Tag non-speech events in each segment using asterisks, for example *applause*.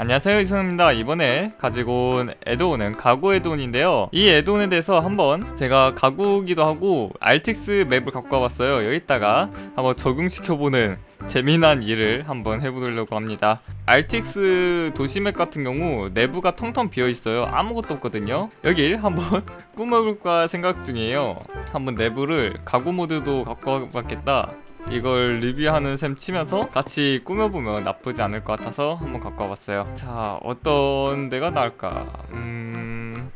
안녕하세요 이승입니다. 이번에 가지고 온 에드온은 가구 에드온인데요. 이 에드온에 대해서 한번 제가 가구기도 하고 RTX 맵을 갖고 와봤어요. 여기다가 한번 적용시켜보는 재미난 일을 한번 해보려고 합니다. RTX 도시맵 같은 경우 내부가 텅텅 비어있어요. 아무것도 없거든요. 여길 한번 *laughs* 꾸며볼까 생각 중이에요. 한번 내부를 가구 모드도 갖고 와봤겠다 이걸 리뷰하는 셈 치면서 같이 꾸며보면 나쁘지 않을 것 같아서 한번 갖고 와봤어요. 자, 어떤 데가 나을까? 음...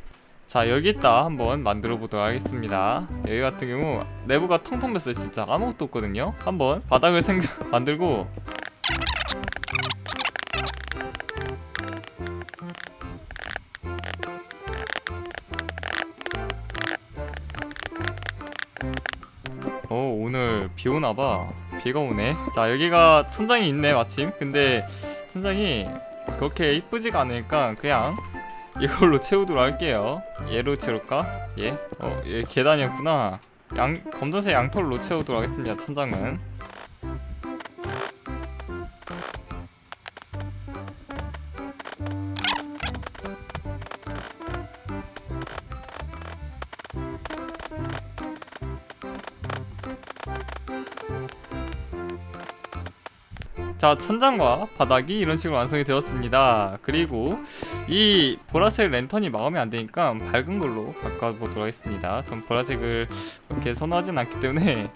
자, 여기다 한번 만들어 보도록 하겠습니다. 여기 같은 경우 내부가 텅텅 맸어요. 진짜 아무것도 없거든요. 한번 바닥을 생각 *laughs* 만들고 비 오나봐. 비가 오네. 자 여기가 천장이 있네 마침. 근데 천장이 그렇게 이쁘지가 않으니까 그냥 이걸로 채우도록 할게요. 얘로 채울까? 얘? 어, 얘 계단이었구나. 양, 검정색 양털로 채우도록 하겠습니다 천장은 자 천장과 바닥이 이런 식으로 완성이 되었습니다 그리고 이 보라색 랜턴이 마음에 안 드니까 밝은 걸로 바꿔보도록 하겠습니다 전 보라색을 그렇게 선호하진 않기 때문에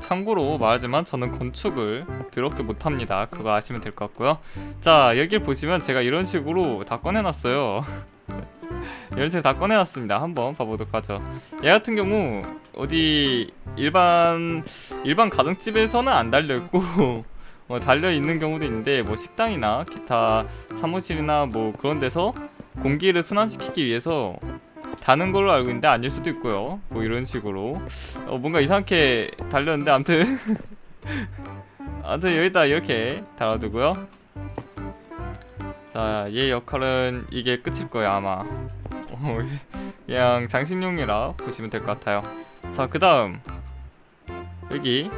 참고로 말하지만 저는 건축을 더럽게 못합니다. 그거 아시면 될 것 같고요. 자 여길 보시면 제가 이런 식으로 다 꺼내놨어요. *laughs* 식으로 다 꺼내놨습니다. 한번 봐보도록 하죠. 얘 같은 경우 어디 일반 일반 가정집에서는 안 달려 있고 *laughs* 어, 달려 있는 경우도 있는데 뭐 식당이나 기타 사무실이나 뭐 그런 데서 공기를 순환시키기 위해서 다는 걸로 알고 있는데 아닐 수도 있고요. 뭐 이런 식으로 어, 뭔가 이상하게 달렸는데 아무튼 *laughs* 아무튼 여기다 이렇게 달아두고요. 자, 얘 역할은 이게 끝일 거예요 아마. 어, 그냥 장식용이라 보시면 될 것 같아요. 자, 그 다음 여기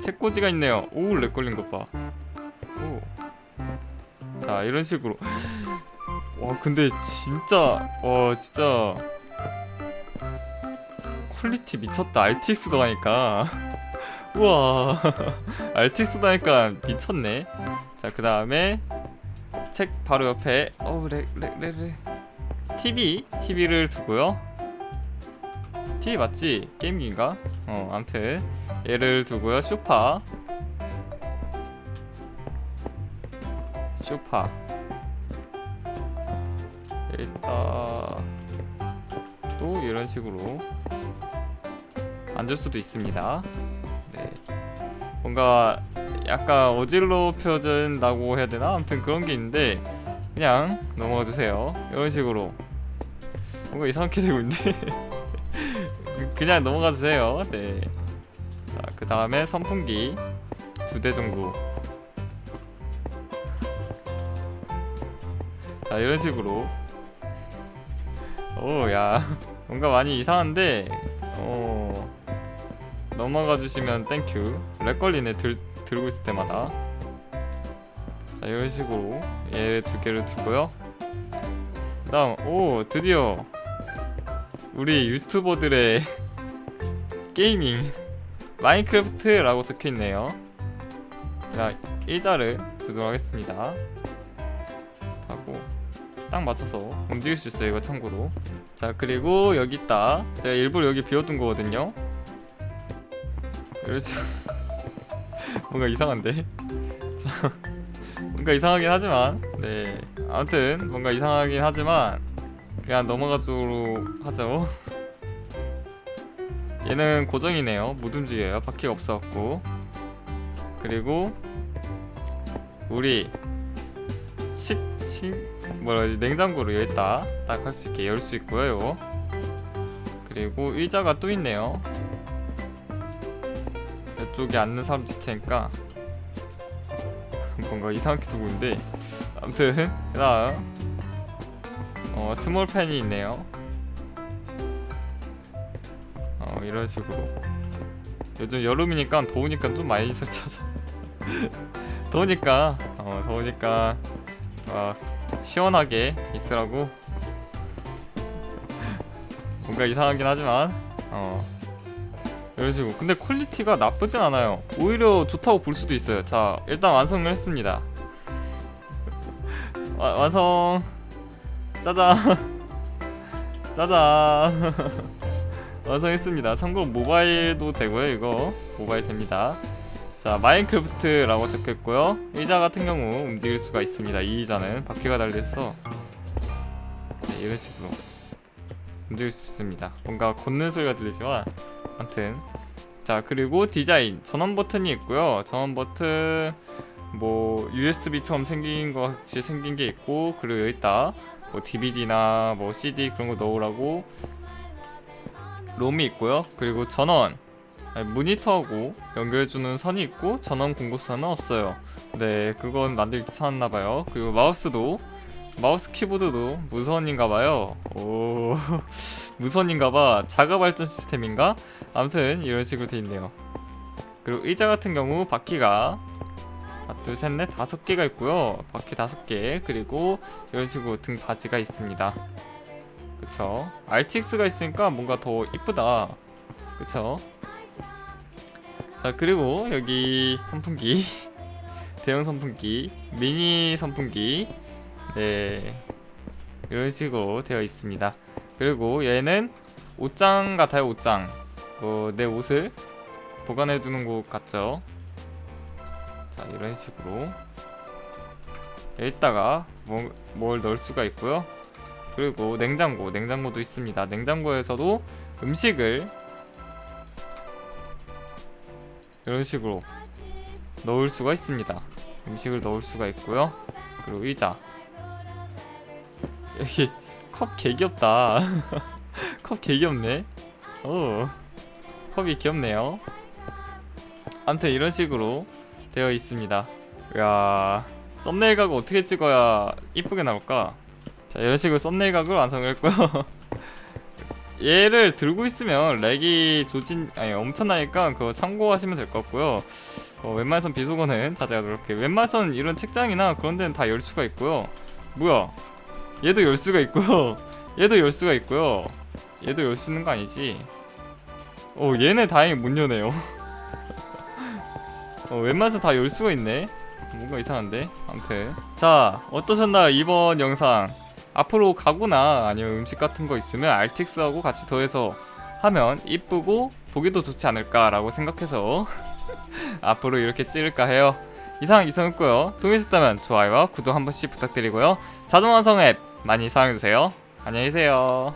책꽂이가 있네요. 오, 렉 걸린 것 봐. 오. 자, 이런 식으로. *laughs* 와, 근데 진짜, 와, 진짜 퀄리티 미쳤다. RTX도 하니까. *laughs* 우와. *laughs* RTX도 하니까 미쳤네. 자, 그 다음에 책 바로 옆에 어우 렉렉렉렉 TV TV를 두고요. TV 맞지? 게임기인가? 어, 아무튼 얘를 두고요. 쇼파 쇼파 여기다 또 이런 식으로 앉을 수도 있습니다. 네. 뭔가 약간 어질럽혀진다고 해야 되나? 아무튼 그런 게 있는데 그냥 넘어가 주세요. 이런 식으로 뭔가 이상하게 되고 있네. *laughs* 그냥 넘어가 주세요. 네. 자, 그 다음에 선풍기 두 대 정도. 자, 이런 식으로. 오, 야. *laughs* 뭔가 많이 이상한데, 어. 넘어가 주시면 땡큐. 렉 걸리네, 들, 들고 있을 때마다. 자, 이런 식으로 얘 두 개를 두고요. 그 다음, 오, 드디어 우리 유튜버들의 게이밍 마인크래프트라고 적혀 있네요. 자, 일자를 두도록 하겠습니다. 하고 딱 맞춰서 움직일 수 있어요. 이거 참고로. 자, 그리고 여기 있다. 제가 일부러 여기 비워둔 거거든요. 식으로 *laughs* 뭔가 이상한데. 자, *laughs* 뭔가 이상하긴 하지만, 네. 아무튼 뭔가 이상하긴 하지만 그냥 넘어가도록 하죠. 얘는 고정이네요. 못 움직여요. 바퀴가 없어갖고. 그리고 우리 식, 식 뭐라 해야지 냉장고를 여기다 딱 할 수 있게 열 수 있고요. 그리고 의자가 또 있네요. 이쪽에 앉는 사람도 있을 테니까 *laughs* 뭔가 이상하게 두고 있는데 아무튼 그다음 어 스몰 팬이 있네요. 어, 이런 식으로. 요즘 여름이니까 더우니까 좀 많이 *laughs* 설치하자 더우니까 어 더우니까 막 시원하게 있으라고. *laughs* 뭔가 이상하긴 하지만 어. 이런 식으로. 근데 퀄리티가 나쁘진 않아요. 오히려 좋다고 볼 수도 있어요. 자 일단 완성을 했습니다. *laughs* 와, 완성 짜잔. *laughs* 짜잔. *laughs* 완성했습니다. 참고로 모바일도 되고요 이거. 모바일 됩니다. 자 마인크래프트라고 적혀있고요. 의자 같은 경우 움직일 수가 있습니다. 이 의자는 바퀴가 달려있어 네, 이런 식으로 움직일 수 있습니다. 뭔가 걷는 소리가 들리지만 아무튼. 자 그리고 디자인. 전원 버튼이 있고요. 전원 버튼 뭐 USB처럼 생긴 것 같이 생긴 게 있고 그리고 여기다 뭐 DVD나 뭐 CD 그런 거 넣으라고 롬이 있고요. 그리고 전원 아니, 모니터하고 연결해주는 선이 있고 전원 공급선은 없어요. 네 그건 만들기 귀찮았나봐요. 그리고 마우스도 마우스 키보드도 무선인가봐요. 오 *laughs* 무선인가봐. 자가 발전 시스템인가? 아무튼 이런 식으로 돼 있네요. 그리고 의자 같은 경우 바퀴가 둘 셋 넷. 다섯 개가 있고요. 바퀴 다섯 개. 그리고 이런 식으로 등 바지가 있습니다. 그쵸? RTX가 있으니까 뭔가 더 이쁘다. 그쵸? 자 그리고 여기 선풍기. *laughs* 대형 선풍기. 미니 선풍기. 네. 이런 식으로 되어 있습니다. 그리고 얘는 옷장 같아요 옷장. 뭐내 옷을 보관해 두는 곳 같죠 자 이런 식으로. 여기다가 뭐, 뭘 넣을 수가 있고요. 그리고 냉장고 냉장고도 있습니다. 냉장고에서도 음식을 이런 식으로 넣을 수가 있습니다. 음식을 넣을 수가 있고요. 그리고 의자. 여기 컵 개귀엽다. *laughs* 컵 개귀엽네. 오 컵이 귀엽네요. 아무튼 이런 식으로 되어 있습니다. 이야 썸네일 각을 어떻게 찍어야 이쁘게 나올까? 자 이런 식으로 썸네일 각을 완성을 했고요. *laughs* 얘를 들고 있으면 렉이 조진 아니 엄청나니까 그거 참고하시면 될 것 같고요. 어, 웬만해선 비속어는 자제하도록 해. 웬만해선 이런 책장이나 그런 데는 다 열 수가 있고요. 뭐야? 얘도 열 수가 있고요 *laughs* 얘도 열 수가 있고요. 얘도 열 수 있는 거 아니지? 어 얘네 다행히 못 여네요 *laughs* 어 웬만해서 다 열 수가 있네. 뭔가 이상한데 아무튼. 자 어떠셨나요 이번 영상? 앞으로 가구나 아니면 음식 같은 거 있으면 RTX하고 같이 더해서 하면 이쁘고 보기도 좋지 않을까라고 생각해서 *laughs* 앞으로 이렇게 찍을까 해요. 이상 이상했고요. 도움이 되셨다면 좋아요와 구독 한 번씩 부탁드리고요. 자동 완성 앱 많이 사용해주세요. 안녕히 계세요